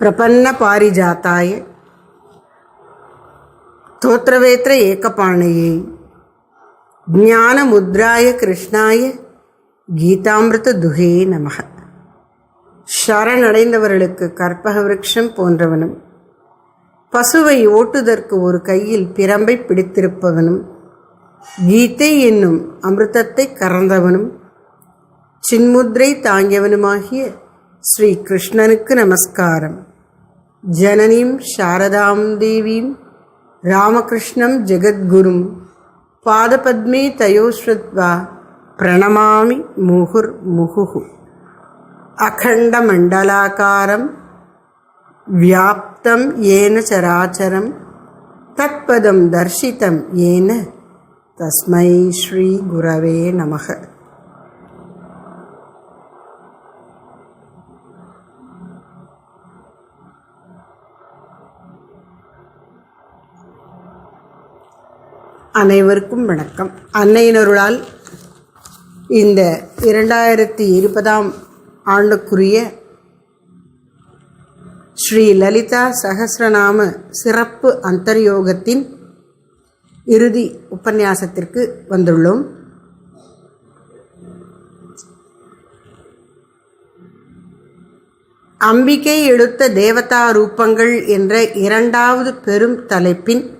பிரபன்ன பாரிஜாத்தாய தோத்திரவேத்திர ஏக்கபாணையை ஞான முத்ராய கிருஷ்ணாய கீதாமிருத துகே நம சரணடைந்தவர்களுக்கு கற்பக விரக்ஷம் போன்றவனும் பசுவை ஓட்டுதற்கு ஒரு கையில் பிரம்பை பிடித்திருப்பவனும் கீதை என்னும் அமிர்தத்தை கறந்தவனும் சின்முத்ரை தாங்கியவனுமாகிய ஸ்ரீ கிருஷ்ணனுக்கு நமஸ்காரம். ஜனனிம் சாரதாம் தேவீம் ராமகிருஷ்ணம் ஜெகத்குரும் பாதபத்மே தயோஸ்வத்வா பிரணமாமி முகுர் முகுகு. அகண்டமண்டலாக்காரம் வியாப்தம் ஏன சராச்சரம் தத்பதம் தர்ஷிதம் ஏன தஸ்மை ஸ்ரீ குரவே அனைவருக்கும் வணக்கம். அன்னையினருளால் இந்த இரண்டாயிரத்தி இருபதாம் ஆண்டுக்குரிய ஸ்ரீ லலிதா சகசிரநாம சிறப்பு அந்தர்யோகத்தின் இறுதி உபன்யாசத்திற்கு வந்துள்ளோம். அம்பிகை எடுத்த தேவதா ரூபங்கள் என்ற இரண்டாவது பெரும் தலைப்பின்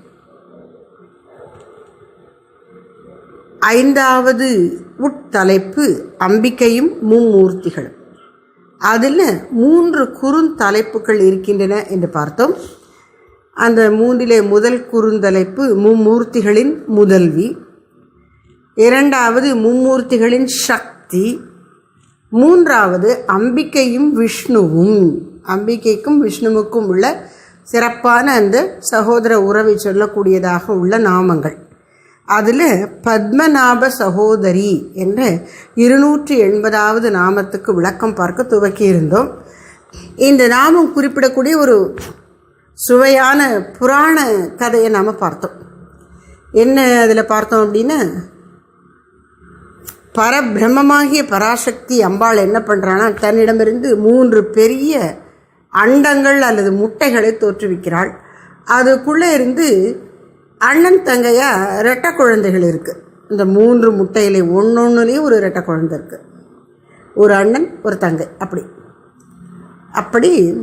ஐந்தாவது உட்தலைப்பு அம்பிக்கையும் மும்மூர்த்திகளும். அதில் மூன்று குறுந்தலைப்புகள் இருக்கின்றன என்று பார்த்தோம். அந்த மூன்றிலே முதல் குறுந்தலைப்பு மும்மூர்த்திகளின் முதல்வி. இரண்டாவது மும்மூர்த்திகளின் சக்தி. மூன்றாவது அம்பிக்கையும் விஷ்ணுவும். அம்பிகைக்கும் விஷ்ணுவுக்கும் உள்ள சிறப்பான அந்த சகோதர உறவை சொல்லக்கூடியதாக உள்ள நாமங்கள். அதில் பத்மநாப சகோதரி என்ற இருநூற்றி எண்பதாவது நாமத்துக்கு விளக்கம் பார்க்க துவக்கியிருந்தோம். இந்த நாமம் குறிப்பிடக்கூடிய ஒரு சுவையான புராண கதையை நாம் பார்த்தோம். என்ன அதில் பார்த்தோம் அப்படின்னா பரபிரம்மமாகிய பராசக்தி அம்பாள் என்ன பண்ணுறான்னா தன்னிடமிருந்து மூன்று பெரிய அண்டங்கள் அல்லது முட்டைகளை தோற்றுவிக்கிறாள். அதுக்குள்ளே இருந்து அண்ணன் தங்கையா ரெட்டை குழந்தைகள் இருக்குது இந்த மூன்று முட்டையிலே ஒன்றொன்னுலேயும் ஒரு ரெட்டை குழந்தை இருக்குது ஒரு அண்ணன் ஒரு தங்கை அப்படி. அப்படி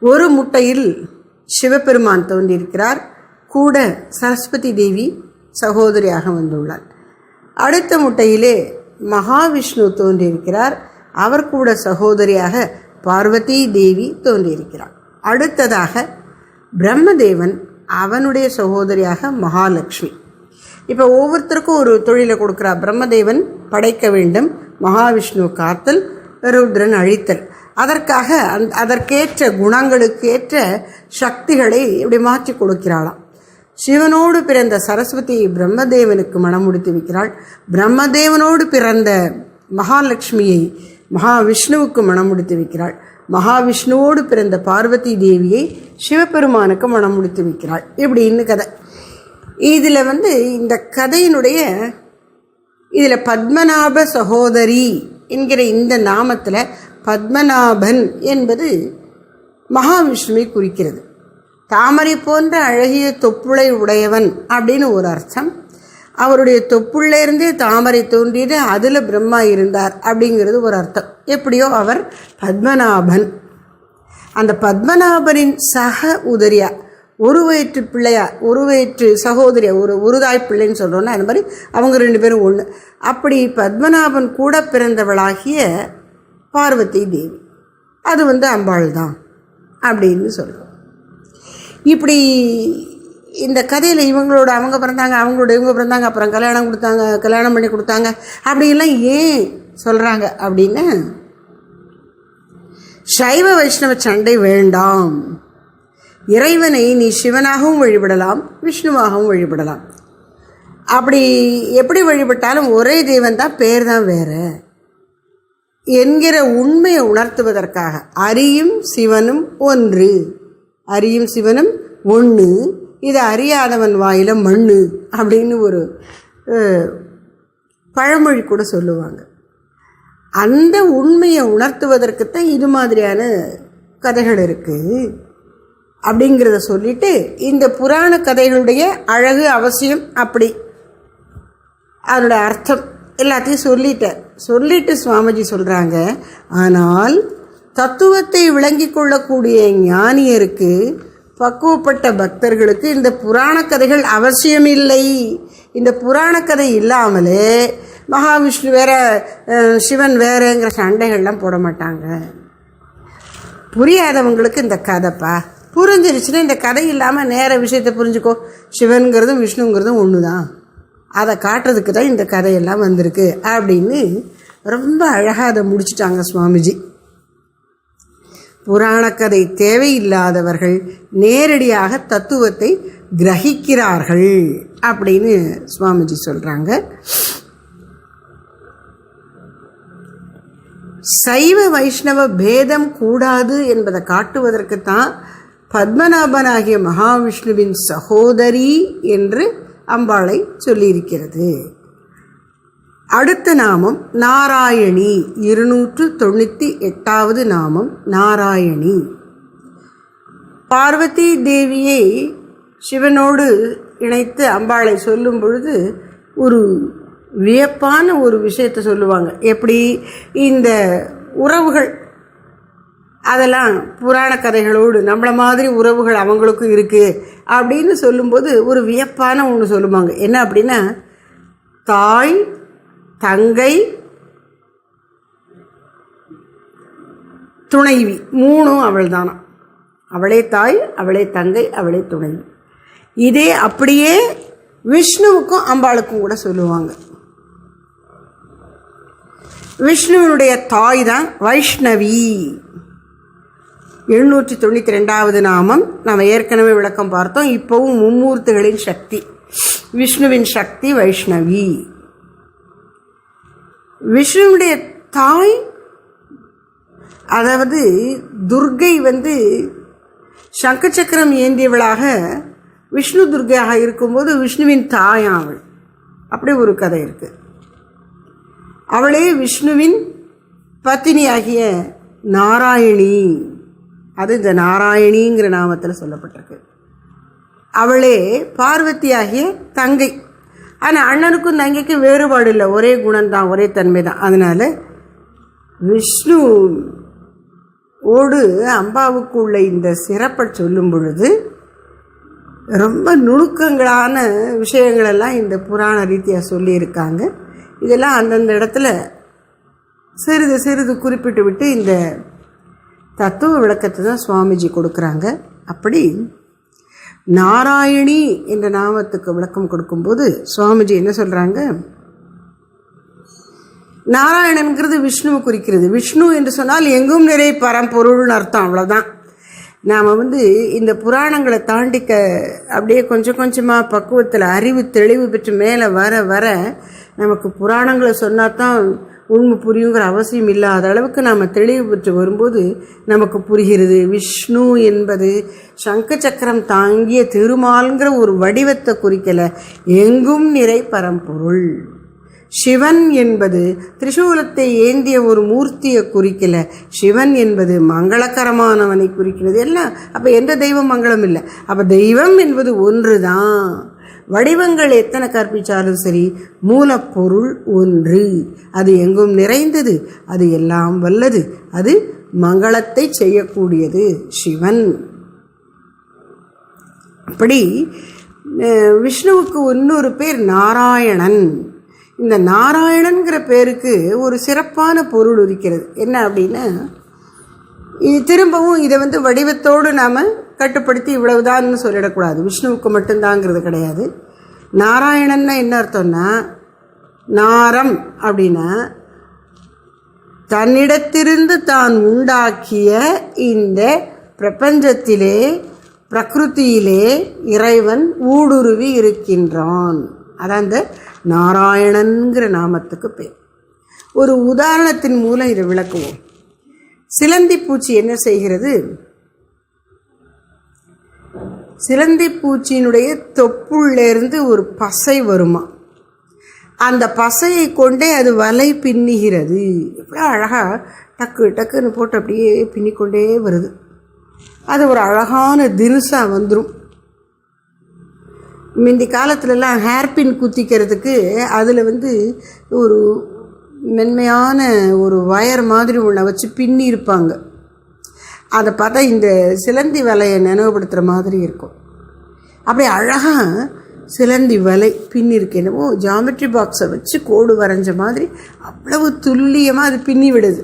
ஒரு முட்டையில் சிவபெருமான் தோன்றியிருக்கிறார். கூட சரஸ்வதி தேவி சகோதரியாக வந்துள்ளார். அடுத்த முட்டையிலே மகாவிஷ்ணு தோன்றியிருக்கிறார். அவர் கூட சகோதரியாக பார்வதி தேவி தோன்றியிருக்கிறார். அடுத்ததாக பிரம்மதேவன் அவனுடைய சகோதரியாக மகாலட்சுமி. இப்போ ஒவ்வொருத்தருக்கும் ஒரு தொழிலை கொடுக்குறா பிரம்மதேவன் படைக்க வேண்டும். மகாவிஷ்ணு காத்தல் ருத்ரன் அழித்தல். அதற்காக அந் அதற்கேற்ற குணங்களுக்கேற்ற சக்திகளை இப்படி மாற்றி கொடுக்கிறாளாம். சிவனோடு பிறந்த சரஸ்வதி பிரம்மதேவனுக்கு மனம் முடித்து வைக்கிறாள். பிரம்மதேவனோடு பிறந்த மகாலட்சுமியை மகாவிஷ்ணுவுக்கு மனம் முடித்து வைக்கிறாள். மகாவிஷ்ணுவோடு பிறந்த பார்வதி தேவியை சிவபெருமானுக்கு மனம் முடித்து வைக்கிறாள் இப்படின்னு கதை. இதில் வந்து இந்த கதையினுடைய இதில் பத்மநாப சகோதரி என்கிற இந்த நாமத்தில் பத்மநாபன் என்பது மகாவிஷ்ணுவை குறிக்கிறது. தாமரை போன்ற அழகிய தொப்புளை உடையவன் அப்படின்னு ஒரு அர்த்தம். அவருடைய தொப்புள்ளேருந்தே தாமரை தோன்றியது அதில் பிரம்மா இருந்தார் அப்படிங்கிறது ஒரு அர்த்தம். எப்படியோ அவர் பத்மநாபன் அந்த பத்மநாபரின் சக உதரியா ஒரு வயிற்று பிள்ளையா ஒரு வயிற்று சகோதரியா ஒரு உருதாய் பிள்ளைன்னு சொல்கிறோன்னா அந்த மாதிரி அவங்க ரெண்டு பேரும் ஒன்று அப்படி பத்மநாபன் கூட பிறந்தவளாகிய பார்வதி தேவி. அது வந்து அம்பாள் தான் அப்படின்னு சொல்கிறோம் இப்படி இந்த கதையில் இவங்களோட அவங்க பிறந்தாங்க அவங்களோட இவங்க பிறந்தாங்க அப்புறம் கல்யாணம் கொடுத்தாங்க கல்யாணம் பண்ணி கொடுத்தாங்க அப்படிலாம் ஏன் சொல்கிறாங்க அப்படின்னு சைவ வைஷ்ணவ சண்டை வேண்டாம். இறைவனை நீ சிவனாகவும் வழிபடலாம் விஷ்ணுவாகவும் வழிபடலாம். அப்படி எப்படி வழிபட்டாலும் ஒரே தெய்வம் தான் பேர் தான் வேற. என்கிற உண்மையை உணர்த்துவதற்காக அரியும் சிவனும் ஒன்று. அரியும் சிவனும் ஒன்று இது அறியாதவன் வாயில மண்ணு அப்படின்னு ஒரு பழமொழி கூட சொல்லுவாங்க. அந்த உண்மையை உணர்த்துவதற்குத்தான் இது மாதிரியான கதைகள் இருக்குது அப்படிங்கிறத சொல்லிட்டு இந்த புராண கதைகளுடைய அழகு அவசியம் அப்படி. அதனோட அர்த்தம் எல்லாத்தையும் சொல்லிட்டார் சொல்லிட்டு சுவாமிஜி சொல்கிறாங்க ஆனால் தத்துவத்தை விளங்கி கொள்ளக்கூடிய ஞானியருக்கு பக்குவப்பட்ட பக்தர்களுக்கு இந்த புராண கதைகள் அவசியமில்லை. இந்த புராண கதை இல்லாமலே மகாவிஷ்ணு வேற சிவன் வேறேங்கிற சண்டைகள்லாம் போட மாட்டாங்க. புரியாதவங்களுக்கு இந்த கதைப்பா. புரிஞ்சிருச்சுன்னா இந்த கதை இல்லாமல் நேர விஷயத்தை புரிஞ்சுக்கோ. சிவனுங்கிறதும் விஷ்ணுங்கிறதும் ஒன்று தான் அதை காட்டுறதுக்கு தான் இந்த கதையெல்லாம் வந்திருக்கு அப்படின்னு ரொம்ப அழகாக அதை முடிச்சிட்டாங்க சுவாமிஜி. புராணக்கதை தேவையில்லாதவர்கள் நேரடியாக தத்துவத்தை கிரகிக்கிறார்கள் அப்படின்னு சுவாமிஜி சொல்கிறாங்க சைவ வைஷ்ணவ பேதம் கூடாது என்பதை காட்டுவதற்கு தான் பத்மநாபனாகிய மகாவிஷ்ணுவின் சகோதரி என்று அம்பாளை சொல்லியிருக்கிறது. அடுத்த நாமம் நாராயணி இருநூற்று தொண்ணூற்றி எட்டாவது நாமம் நாராயணி. பார்வதி தேவியை சிவனோடு இணைத்து அம்பாளை சொல்லும் பொழுது ஒரு வியப்பான ஒரு விஷயத்தை சொல்லுவாங்க. எப்படி? இந்த உறவுகள். அதெல்லாம் புராண கதைகளோடு நம்மளை மாதிரி உறவுகள் அவங்களுக்கும் இருக்குது அப்படின்னு சொல்லும்போது ஒரு வியப்பான ஒன்று சொல்லுவாங்க. என்ன அப்படின்னா தாய் தங்கை துணைவி. மூணும் அவள் தானா அவளே தாய் அவளே தங்கை அவளே துணைவி. இதே அப்படியே விஷ்ணுவுக்கும் அம்பாளுக்கும் கூட சொல்லுவாங்க. விஷ்ணுவினுடைய தாய் தான் வைஷ்ணவி. எழுநூற்றி தொண்ணூற்றி ரெண்டாவது நாமம். நம்ம ஏற்கனவே விளக்கம் பார்த்தோம். இப்போவும் மும்மூர்த்திகளின் சக்தி. விஷ்ணுவின் சக்தி வைஷ்ணவி. விஷ்ணுவினுடைய தாய் அதாவது துர்கை வந்து சங்க சக்கரம் ஏந்தியவளாக விஷ்ணு துர்கையாக இருக்கும்போது விஷ்ணுவின் தாய் அவள் அப்படி ஒரு கதை இருக்குது அவளே விஷ்ணுவின் பத்தினியாகிய நாராயணி. அது இந்த நாராயணிங்கிற நாமத்தில் சொல்லப்பட்டிருக்கு. அவளே பார்வதியாகிய தங்கை. ஆனால் அண்ணனுக்கும் தங்கைக்கும் வேறுபாடு இல்லை. ஒரே குணம்தான் ஒரே தன்மை தான் அதனால் விஷ்ணு ஓடு அம்பாவுக்கு உள்ள இந்த சிறப்பை சொல்லும் பொழுது ரொம்ப நுணுக்கங்களான விஷயங்களெல்லாம் இந்த புராண ரீதியாக சொல்லியிருக்காங்க. இதெல்லாம் அந்தந்த இடத்துல சிறிது சிறிது குறிப்பிட்டு விட்டு இந்த தத்துவ விளக்கத்தை தான் சுவாமிஜி கொடுக்குறாங்க. அப்படி நாராயணி என்ற நாமத்துக்கு விளக்கம் கொடுக்கும்போது சுவாமிஜி என்ன சொல்கிறாங்க நாராயணன்கிறது விஷ்ணுவை குறிக்கிறது. விஷ்ணு என்று சொன்னால் எங்கும் நிறை பரம்பொருள்னு அர்த்தம் அவ்வளோதான் நாம் வந்து இந்த புராணங்களை தாண்டிக்க அப்படியே கொஞ்சம் கொஞ்சமாக பக்குவத்தில் அறிவு தெளிவு பெற்று மேலே வர வர நமக்கு புராணங்களை சொன்னால் தான் உண்மை புரியுங்கிற அவசியம் இல்லாத அளவுக்கு நாம் தெளிவு பெற்று வரும்போது நமக்கு புரிகிறது. விஷ்ணு என்பது சங்க சக்கரம் தாங்கிய திருமால்ங்கிற ஒரு வடிவத்தை குறிக்கலை. எங்கும் நிறை பரம்பொருள். சிவன் என்பது திரிசூலத்தை ஏந்திய ஒரு மூர்த்தியை குறிக்கல. சிவன் என்பது மங்களகரமானவனை குறிக்கிறது. எல்லாம் அப்போ எந்த தெய்வம் மங்களம் இல்லை. அப்போ தெய்வம் என்பது ஒன்று தான் வடிவங்கள் எத்தனை கற்பித்தாலும் சரி மூலப்பொருள் ஒன்று. அது எங்கும் நிறைந்தது அது எல்லாம் வல்லது. அது மங்களத்தை செய்யக்கூடியது சிவன். அப்படி விஷ்ணுவுக்கு இன்னொரு பேர் நாராயணன். இந்த நாராயணன்கிற பேருக்கு ஒரு சிறப்பான பொருள் இருக்கிறது. என்ன அப்படின்னா இது திரும்பவும் இதை வந்து வடிவத்தோடு நாம் கட்டுப்படுத்தி இவ்வளவுதான்னு சொல்லிடக்கூடாது. விஷ்ணுவுக்கு மட்டும்தாங்கிறது கிடையாது. நாராயணன்னா என்ன அர்த்தம்னா நாரம் அப்படின்னா தன்னிடத்திலிருந்து தான் உண்டாக்கிய இந்த பிரபஞ்சத்திலே பிரகிருதியிலே இறைவன் ஊடுருவி இருக்கின்றான். அதான் இந்த நாராயணன்கிற நாமத்துக்கு பேர். ஒரு உதாரணத்தின் மூலம் இதை விளக்குவோம். சிலந்தி பூச்சி என்ன செய்கிறது? சிலந்தி பூச்சியினுடைய தொப்புள்ளேருந்து ஒரு பசை வருமா? அந்த பசையை கொண்டே அது வலை பின்னுகிறது. எவ்வளோ அழகாக டக்கு டக்குன்னு போட்டு அப்படியே பின்னிக்கொண்டே வருது. அது ஒரு அழகான தினுசாக வந்துடும் முந்தி காலத்துலலாம் ஹேர்பின் குத்திக்கிறதுக்கு அதில் வந்து ஒரு மென்மையான ஒரு வயர் மாதிரி ஒன்றை வச்சு பின்னி இருப்பாங்க அதை பார்த்தா இந்த சிலந்தி வலையை நினைவுபடுத்துகிற மாதிரி இருக்கும். அப்படியே அழகாக சிலந்தி வலை பின்னிருக்கு என்னவோ என்னமோ ஜாமெட்ரி பாக்ஸை வச்சு கோடு வரைஞ்ச மாதிரி அவ்வளவு துல்லியமாக அது பின்னி விடுது.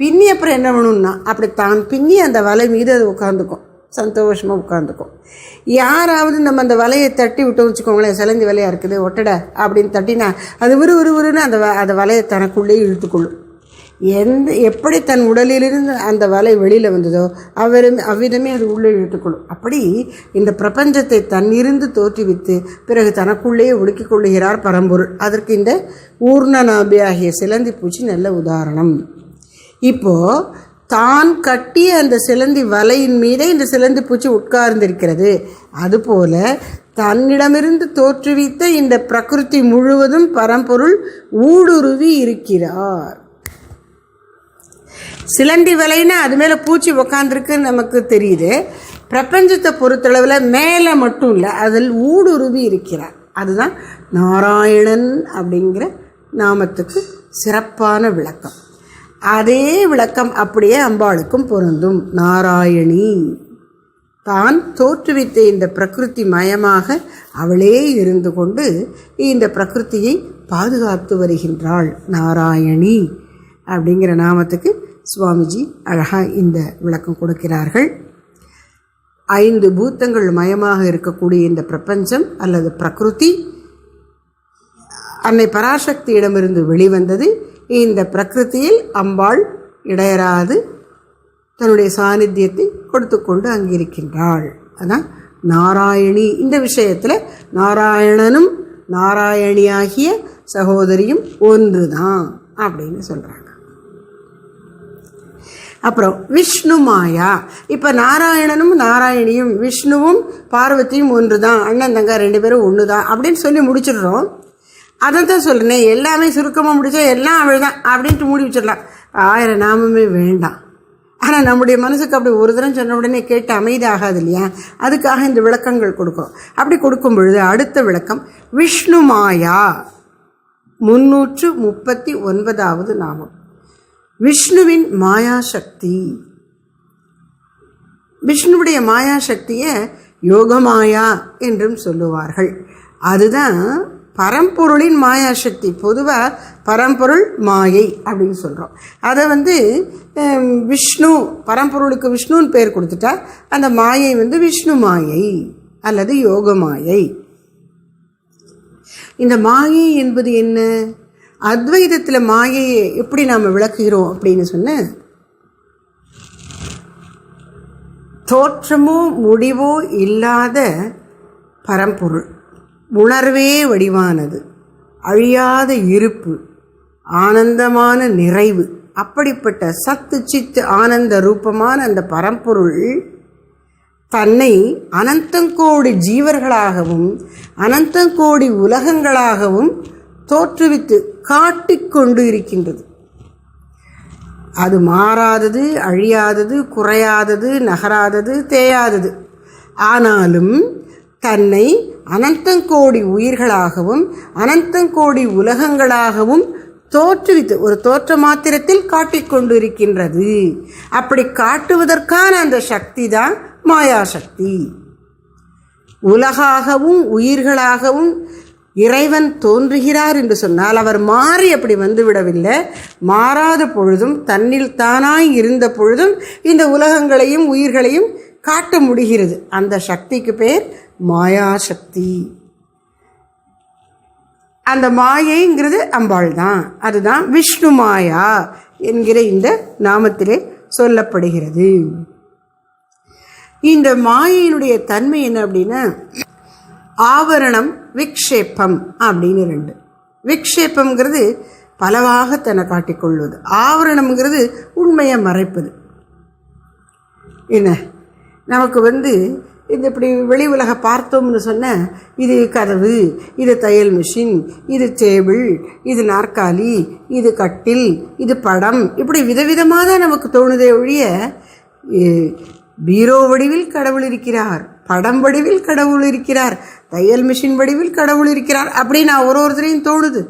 பின்னி அப்புறம் என்ன பண்ணணும்னா அப்படி தான் பின்னி அந்த வலை மீது அது உட்காந்துக்கும் சந்தோஷமாக உட்காந்துக்கும் யாராவது நம்ம அந்த வலையை தட்டி விட்டோம் வச்சுக்கோங்களேன் சிலந்தி வலையாக இருக்குது ஒட்டடை அப்படின்னு தட்டினா அது விறு விறு அந்த வ அந்த வலையை தனக்குள்ளேயே இழுத்துக்கொள்ளும். எந்த எப்படி தன் உடலிலிருந்து அந்த வலை வெளியில் வந்ததோ அவரும் அவ்விதமே அது உள்ளே இழுத்துக்கொள்ளும் அப்படி இந்த பிரபஞ்சத்தை தன்னிருந்து தோற்றுவித்து பிறகு தனக்குள்ளேயே ஒடுக்கிக் கொள்ளுகிறார் பரம்பொருள். அதற்கு இந்த ஊர்ணநாபி ஆகிய சிலந்தி பூச்சி நல்ல உதாரணம். இப்போது தான் கட்டிய அந்த சிலந்தி வலையின் மீதே இந்த சிலந்தி பூச்சி உட்கார்ந்திருக்கிறது. அதுபோல தன்னிடமிருந்து தோற்றுவித்த இந்த பிரகிருதி முழுவதும் பரம்பொருள் ஊடுருவி இருக்கிறார். சிலந்தி வலைன்னா அது மேலே பூச்சி உக்காந்துருக்குன்னு நமக்கு தெரியுது. பிரபஞ்சத்தை பொறுத்தளவில் மேலே மட்டும் இல்லை அதில் ஊடுருவி இருக்கிறார். அதுதான் நாராயணன் அப்படிங்கிற நாமத்துக்கு சிறப்பான விளக்கம். அதே விளக்கம் அப்படியே அம்பாளுக்கும் பொருந்தும். நாராயணி தான் தோற்றுவித்த இந்த பிரகிருதி மயமாக அவளே இருந்து கொண்டு இந்த பிரகிருத்தியை பாதுகாத்து வருகின்றாள். நாராயணி அப்படிங்கிற நாமத்துக்கு சுவாமிஜி அழகாக இந்த விளக்கம் கொடுக்கிறார்கள். ஐந்து பூத்தங்கள் மயமாக இருக்கக்கூடிய இந்த பிரபஞ்சம் அல்லது பிரகிருதி அன்னை பராசக்தியிடமிருந்து வெளிவந்தது. இந்த பிரகிருதியில் அம்பாள் இடையராது தன்னுடைய சாநித்தியத்தை கொடுத்து கொண்டு அங்கே இருக்கின்றாள் அதான் நாராயணி. இந்த விஷயத்தில் நாராயணனும் நாராயணியாகிய சகோதரியும் ஒன்று தான் அப்படின்னு சொல்கிறாங்க அப்புறம் விஷ்ணு மாயா. இப்போ நாராயணனும் நாராயணியும் விஷ்ணுவும் பார்வதியும் ஒன்று தான் அண்ணன் தங்க ரெண்டு பேரும் ஒன்று தான் அப்படின்னு சொல்லி முடிச்சிடுறோம். அதை தான் சொல்கிறேன் எல்லாமே சுருக்கமாக முடிச்சா எல்லாம் அவள் தான் அப்படின்ட்டு மூடி வச்சிடலாம். ஆயிரம் நாமமே வேண்டாம். ஆனால் நம்முடைய மனசுக்கு அப்படி ஒரு தரம் சொன்ன உடனே கேட்டு அமைதியாகாது இல்லையா? அதுக்காக இந்த விளக்கங்கள் கொடுக்கும். அப்படி கொடுக்கும் பொழுது அடுத்த விளக்கம் விஷ்ணு மாயா. முன்னூற்று முப்பத்தி ஒன்பதாவது நாமம். விஷ்ணுவின் மாயாசக்தி. விஷ்ணுவுடைய மாயாசக்தியை யோகமாயா என்றும் சொல்லுவார்கள். அதுதான் பரம்பொருளின் மாயாசக்தி. பொதுவாக பரம்பொருள் மாயை அப்படின்னு சொல்கிறோம் அதை வந்து விஷ்ணு பரம்பொருளுக்கு விஷ்ணுன்னு பேர் கொடுத்துட்டா அந்த மாயை வந்து விஷ்ணு மாயை அல்லது யோக மாயை இந்த மாயை என்பது என்ன? அத்வைதத்தில் மாயையை எப்படி நாம் விளக்குகிறோம் அப்படின்னு சொன்ன தோற்றமோ முடிவோ இல்லாத பரம்பொருள் உணர்வே வடிவானது அழியாத இருப்பு ஆனந்தமான நிறைவு அப்படிப்பட்ட சத்து சித்து ஆனந்த ரூபமான அந்த பரம்பொருள் தன்னை அனந்தங்கோடி ஜீவர்களாகவும் அனந்தங்கோடி உலகங்களாகவும் தோற்றுவித்து காட்டிக்கொண்டு இருக்கின்றது. அது மாறாதது அழியாதது குறையாதது நகராதது தேயாதது. ஆனாலும் தன்னை அனந்தங்கோடி உயிர்களாகவும் அனந்தங்கோடி உலகங்களாகவும் தோற்றுவித்து ஒரு தோற்ற மாத்திரத்தில் காட்டிக்கொண்டு இருக்கின்றது. அப்படி காட்டுவதற்கான அந்த சக்தி தான் மாயாசக்தி. உலகாகவும் உயிர்களாகவும் இறைவன் தோன்றுகிறார் என்று சொன்னால் அவர் மாறி அப்படி வந்துவிடவில்லை. மாறாத பொழுதும் தன்னில் தானாய் இருந்த பொழுதும் இந்த உலகங்களையும் உயிர்களையும் காட்ட முடிகிறது. அந்த சக்திக்கு பேர் மாயாசக்தி. அந்த மாயைங்கிறது அம்பாள் தான் அதுதான் விஷ்ணு மாயா என்கிற இந்த நாமத்திலே சொல்லப்படுகிறது. இந்த மாயையினுடைய தன்மை என்ன அப்படின்னா ஆவரணம் விக்ஷேபம் அப்படின்னு ரெண்டு. விக்ஷேபம்ங்கிறது பலவாக தன்னை காட்டிக்கொள்வது. ஆவரணம்ங்கிறது உண்மையை மறைப்பது. என்ன? நமக்கு வந்து இந்த இப்படி வெளி உலக பார்த்தோம்னு சொன்ன இது கதவு இது தையல் மிஷின் இது டேபிள் இது நாற்காலி இது கட்டில் இது படம் இப்படி விதவிதமாக தான் நமக்கு தோணுதே ஒழிய பீரோ வடிவில் கடவுள் இருக்கிறார் படம் வடிவில் கடவுள் இருக்கிறார் தையல் மிஷின் வடிவில் கடவுள் இருக்கிறார் அப்படின்னு நான் ஒரு ஒருத்தரையும் தோணுது.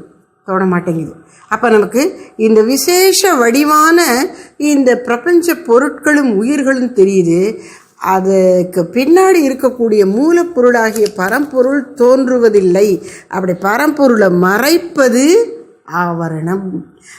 தோண மாட்டேங்குது. அப்போ நமக்கு இந்த விசேஷ வடிவான இந்த பிரபஞ்ச பொருட்களும் உயிர்களும் தெரியுது. அதுக்கு பின்னாடி இருக்கக்கூடிய மூலப்பொருளாகிய பரம்பொருள் தோன்றுவதில்லை. அப்படி பரம்பொருளை மறைப்பது ஆவரணம்.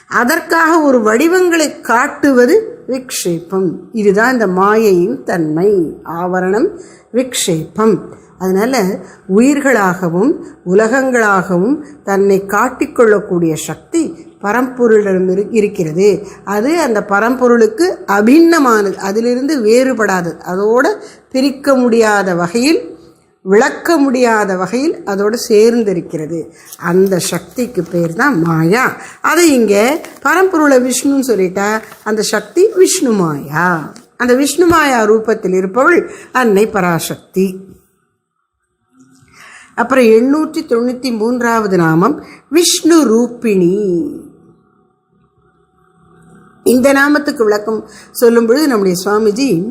அதற்காக ஒரு வடிவங்களை காட்டுவது விக்ஷேபம். இதுதான் இந்த மாயையின் தன்மை. ஆவரணம் விக்ஷேபம். அதனால் உயிர்களாகவும் உலகங்களாகவும் தன்னை காட்டிக்கொள்ளக்கூடிய சக்தி பரம்பொருளிடம் இரு- இருக்கிறது. அது அந்த பரம்பொருளுக்கு அபிண்ணமானது அதிலிருந்து வேறுபடாதது அதோடு பிரிக்க முடியாத வகையில் விளக்க முடியாத வகையில் அதோடு சேர்ந்திருக்கிறது. அந்த சக்திக்கு பேர் தான் மாயா. அது இங்கே பரம்பொருளை விஷ்ணுன்னு சொல்லிட்டா அந்த சக்தி விஷ்ணு மாயா. அந்த விஷ்ணு மாயா ரூபத்தில் இருப்பவள் அன்னை பராசக்தி. அப்புறம் எண்ணூற்றி தொண்ணூற்றி மூன்றாவது நாமம் விஷ்ணு ரூபிணி. இந்த நாமத்துக்கு விளக்கம் சொல்லும் பொழுது நம்முடைய சுவாமிஜி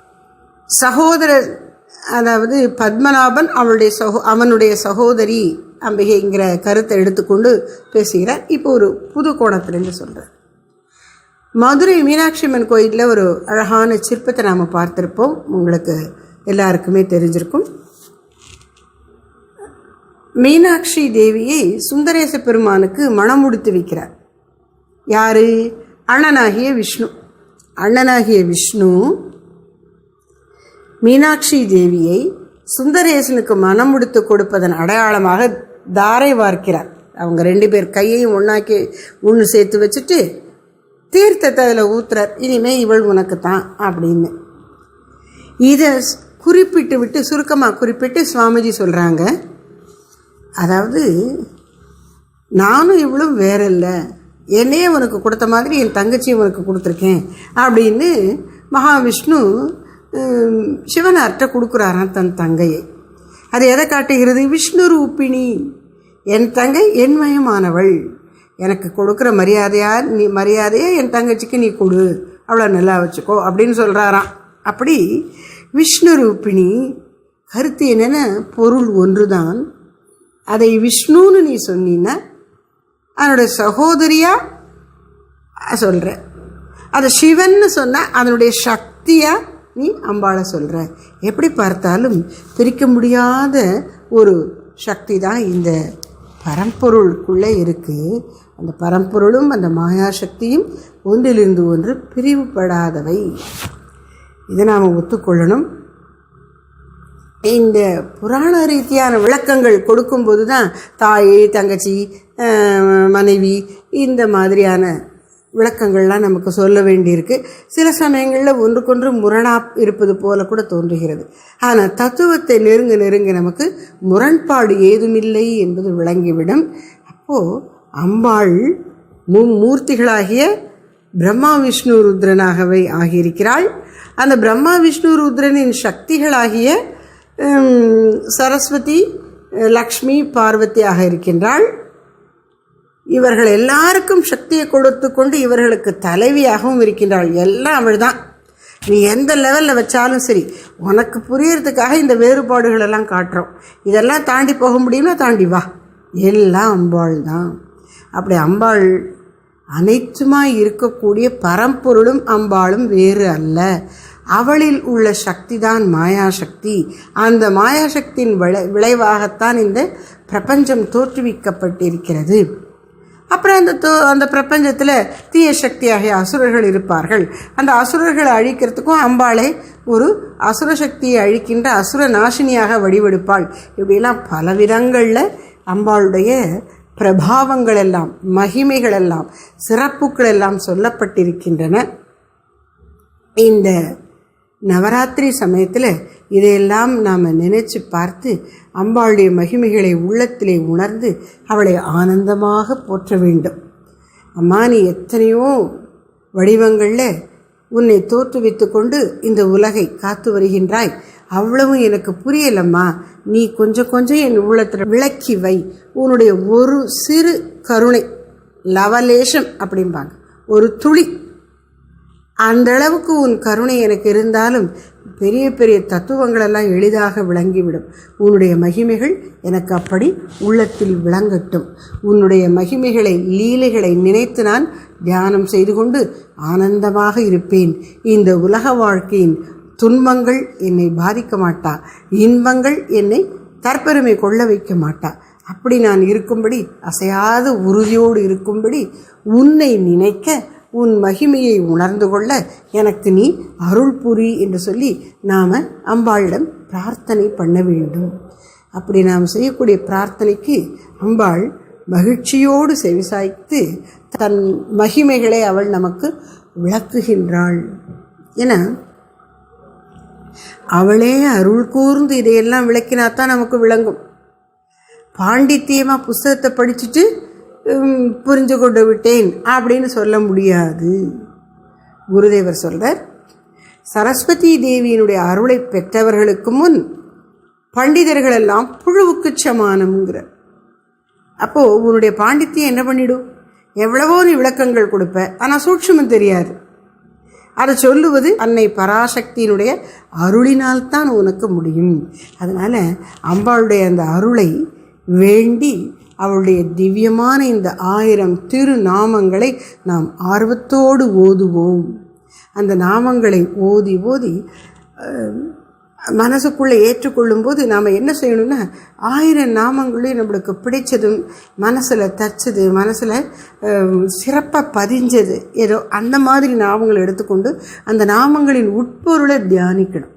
சகோதரர் அதாவது பத்மநாபன் அவளுடைய சகோ அவனுடைய சகோதரி அம்பிகைங்கிற கருத்தை எடுத்துக்கொண்டு பேசுகிறார். இப்போ ஒரு புது கோணத்திலேருந்து சொல்கிறார் மதுரை மீனாட்சி அம்மன் கோயிலில் ஒரு அழகான சிற்பத்தை நாம் பார்த்துருப்போம். உங்களுக்கு எல்லாருக்குமே தெரிஞ்சிருக்கும். மீனாட்சி தேவியை சுந்தரேச பெருமானுக்கு மனம் முடித்து வைக்கிறார். யாரு? அண்ணனாகிய விஷ்ணு. அண்ணனாகிய விஷ்ணு மீனாட்சி தேவியை சுந்தரேசனுக்கு மனம் முடித்து கொடுப்பதன் அடையாளமாக தாரை வார்க்கிறார். அவங்க ரெண்டு பேர் கையையும் ஒன்றாக்கி ஒன்று சேர்த்து வச்சுட்டு தீர்த்தத்தை அதில் ஊத்துறார். இனிமே இவள் உனக்கு தான் அப்படின்னு. இதை குறிப்பிட்டு விட்டு சுருக்கமாக குறிப்பிட்டு சுவாமிஜி சொல்கிறாங்க அதாவது நானும் இவளும் வேற இல்லை என்னையே உனக்கு கொடுத்த மாதிரி என் தங்கச்சியும் உனக்கு கொடுத்துருக்கேன் அப்படின்னு மகாவிஷ்ணு சிவன் சிவனார்ட்ட கொடுக்குறாராம் தன் தங்கையை. அது எதை காட்டுகிறது? விஷ்ணு ரூபிணி. என் தங்கை என்மயமானவள் எனக்கு கொடுக்குற மரியாதையா நீ மரியாதையை என் தங்கச்சிக்கு நீ கொடு. அவ்வளோ நல்லா வச்சுக்கோ அப்படின்னு சொல்கிறாராம் அப்படி விஷ்ணு ரூபிணி கருத்து என்னென்ன? பொருள் ஒன்று தான் அதை விஷ்ணுன்னு நீ சொன்னின்னா அதனுடைய சகோதரியாக சொல்கிற அதை சிவன்னு சொன்னால் அதனுடைய சக்தியாக நீ அம்பாளை சொல்கிற எப்படி பார்த்தாலும் பிரிக்க முடியாத ஒரு சக்தி தான் இந்த பரம்பொருளுக்குள்ளே இருக்குது அந்த பரம்பொருளும் அந்த மாயாசக்தியும் ஒன்றிலிருந்து ஒன்று பிரிவுபடாதவை. இதை நாம் ஒத்துக்கொள்ளணும். இந்த புராண ரீதியான விளக்கங்கள் கொடுக்கும்போது தான் தாய் தங்கச்சி மனைவி இந்த மாதிரியான விளக்கங்கள்லாம் நமக்கு சொல்ல வேண்டியிருக்கு. சில சமயங்களில் ஒன்றுக்கொன்று முரணா இருப்பது போல கூட தோன்றுகிறது. ஆனால் தத்துவத்தை நெருங்க நெருங்க நமக்கு முரண்பாடு ஏதுமில்லை என்பது விளங்கிவிடும். அப்போது அம்பாள் மும்மூர்த்திகளாகிய பிரம்மா விஷ்ணு ருத்ரனாகவே ஆகியிருக்கிறாள். அந்த பிரம்மா விஷ்ணு ருத்ரனின் சக்திகளாகிய சரஸ்வதி லக்ஷ்மி பார்வதியாக இருக்கின்றாள். இவர்கள் எல்லாருக்கும் சக்தியை கொடுத்து கொண்டு இவர்களுக்கு தலைவியாகவும் இருக்கின்றாள். எல்லாம் அவள் தான் நீ எந்த லெவலில் வச்சாலும் சரி உனக்கு புரியறதுக்காக இந்த வேறுபாடுகளெல்லாம் காட்டுறோம். இதெல்லாம் தாண்டி போக முடியும்னா தாண்டி வா. எல்லாம் அம்பாள் தான் அப்படி அம்பாள் அனைத்துமாய் இருக்கக்கூடிய பரம்பொருளும் அம்பாளும் வேறு அல்ல. அவளில் உள்ள சக்தி தான் மாயாசக்தி. அந்த மாயாசக்தியின் விளை விளைவாகத்தான் இந்த பிரபஞ்சம் தோற்றுவிக்கப்பட்டிருக்கிறது. அப்புறம் அந்த தோ அந்த பிரபஞ்சத்தில் தீய சக்தியாகிய அசுரர்கள் இருப்பார்கள். அந்த அசுரர்களை அழிக்கிறதுக்கும் அம்பாளே ஒரு அசுர சக்தியை அழிக்கின்ற அசுர நாசினியாக வடிவெடுப்பாள். இப்படியெல்லாம் பல விதங்களில் அம்பாளுடைய பிரபாவங்கள் எல்லாம் மகிமைகள் எல்லாம் சிறப்புகள் எல்லாம் சொல்லப்பட்டிருக்கின்றன. இந்த நவராத்திரி சமயத்தில் இதையெல்லாம் நாம் நினைச்சு பார்த்து அம்பாளுடைய மகிமைகளை உள்ளத்திலே உணர்ந்து அவளை ஆனந்தமாக போற்ற வேண்டும். அம்மா நீ எத்தனையோ வடிவங்களில் உன்னை தோற்றுவித்து கொண்டு இந்த உலகை காத்து வருகின்றாய். அவ்வளவும் எனக்கு புரியலம்மா. நீ கொஞ்சம் கொஞ்சம் என் உள்ளத்தில் விளக்கி வை. உன்னுடைய ஒரு சிறு கருணை லவலேஷம் அப்படிம்பாங்க. ஒரு துளி அந்த அளவுக்கு உன் கருணை எனக்கு இருந்தாலும் பெரிய பெரிய தத்துவங்களெல்லாம் எளிதாக விளங்கிவிடும். உன்னுடைய மகிமைகள் எனக்கு அப்படி உள்ளத்தில் விளங்கட்டும். உன்னுடைய மகிமைகளை லீலைகளை நினைத்து நான் தியானம் செய்து கொண்டு ஆனந்தமாக இருப்பேன். இந்த உலக வாழ்க்கையின் துன்பங்கள் என்னை பாதிக்க மாட்டா. இன்பங்கள் என்னை தற்பெருமை கொள்ள வைக்க மாட்டா. அப்படி நான் இருக்கும்படி அசையாத உறுதியோடு இருக்கும்படி உன்னை நினைக்க உன் மகிமையை உணர்ந்து கொள்ள எனக்கு நீ அருள் புரி என்று சொல்லி நாம் அம்பாளிடம் பிரார்த்தனை பண்ண வேண்டும். அப்படி நாம் செய்யக்கூடிய பிரார்த்தனைக்கு அம்பாள் மகிழ்ச்சியோடு செவிசாய்த்து தன் மகிமைகளை அவள் நமக்கு விளக்குகின்றாள். என அவளே அருள் கூர்ந்து இதையெல்லாம் விளக்கினாத்தான் நமக்கு விளங்கும். பாண்டித்தியமாக புஸ்தகத்தை படிச்சுட்டு புரிஞ்சு கொண்டு விட்டேன் அப்படின்னு சொல்ல முடியாது. குருதேவர் சொல்கிறார் சரஸ்வதி தேவியினுடைய அருளை பெற்றவர்களுக்கு முன் பண்டிதர்கள் எல்லாம் புழுவுக்கு சமானம்ங்கிற அப்போ உன்னுடைய பாண்டித்தியம் என்ன பண்ணிடும் எவ்வளவோ நீ விளக்கங்கள் கொடுப்ப ஆனால் சூட்சுமம் தெரியாது. அதை சொல்லுவது அன்னை பராசக்தியினுடைய அருளினால்தான் உனக்கு முடியும். அதனால் அம்பாளுடைய அந்த அருளை வேண்டி அவளுடைய திவ்யமான இந்த ஆயிரம் திருநாமங்களை நாம் ஆர்வத்தோடு ஓதுவோம். அந்த நாமங்களை ஓதி ஓதி மனசுக்குள்ளே ஏற்றுக்கொள்ளும் போது நாம் என்ன செய்யணும்னா ஆயிரம் நாமங்களையும் நம்மளுக்கு பிடிச்சதும் மனசில் தச்சது மனசில் சிறப்பாக பதிஞ்சது ஏதோ அந்த மாதிரி நாமங்களை எடுத்துக்கொண்டு அந்த நாமங்களின் உட்பொருளை தியானிக்கணும்.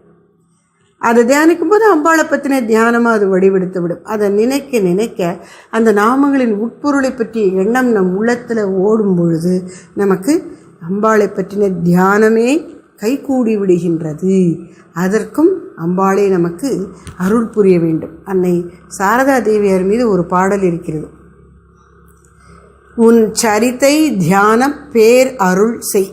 அதை தியானிக்கும் போது அம்பாளை பற்றின தியானமாக அது வடிவெடுத்து விடும். அதை நினைக்க நினைக்க அந்த நாமங்களின் உட்பொருளை பற்றிய எண்ணம் நம் உள்ளத்தில் ஓடும் பொழுது நமக்கு அம்பாளை பற்றின தியானமே கைகூடி விடுகின்றது. அதற்கும் அம்பாளே நமக்கு அருள் புரிய வேண்டும். அன்னை சாரதா தேவியார் மீது ஒரு பாடல் இருக்கிறது. உன் சரித்தை தியானம் பேர் அருள் செய்.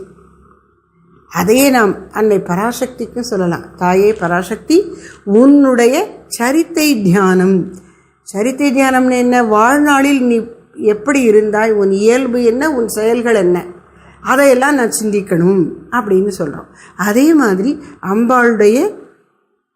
அதையே நாம் அன்னை பராசக்திக்கும் சொல்லலாம். தாயே பராசக்தி உன்னுடைய சரித்தை தியானம். சரித்தை தியானம்னு என்ன? வாழ்நாளில் நீ எப்படி இருந்தாய்? உன் இயல்பு என்ன? உன் செயல்கள் என்ன? அதையெல்லாம் நான் சிந்திக்கணும் அப்படின்னு சொல்கிறோம் அதே மாதிரி அம்பாளுடைய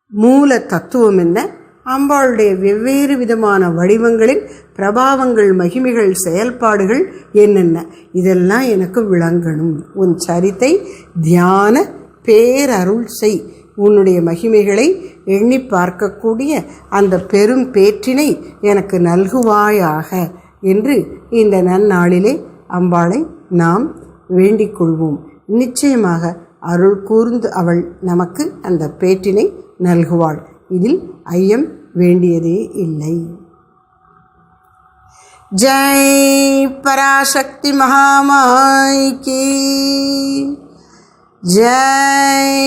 மூல தத்துவம் என்ன? அம்பாளுடைய வெவ்வேறு விதமான வடிவங்களின் பிரபாவங்கள் மகிமைகள் செயல்பாடுகள் என்னென்ன? இதெல்லாம் எனக்கு விளங்கணும். உன் சரித்தை தியான பேரருள் செய். உன்னுடைய மகிமைகளை எண்ணி பார்க்கக்கூடிய அந்த பெரும் பேற்றினை எனக்கு நல்குவாயாக என்று இந்த நன்னாளிலே அம்பாளை நாம் வேண்டிக் கொள்வோம். நிச்சயமாக அருள் கூர்ந்து அவள் நமக்கு அந்த பேற்றினை நல்குவாள். இதில் ஐயம் வேண்டியதே இல்லை. ஜெய் பராசக்தி மகாமாய் ஜெய்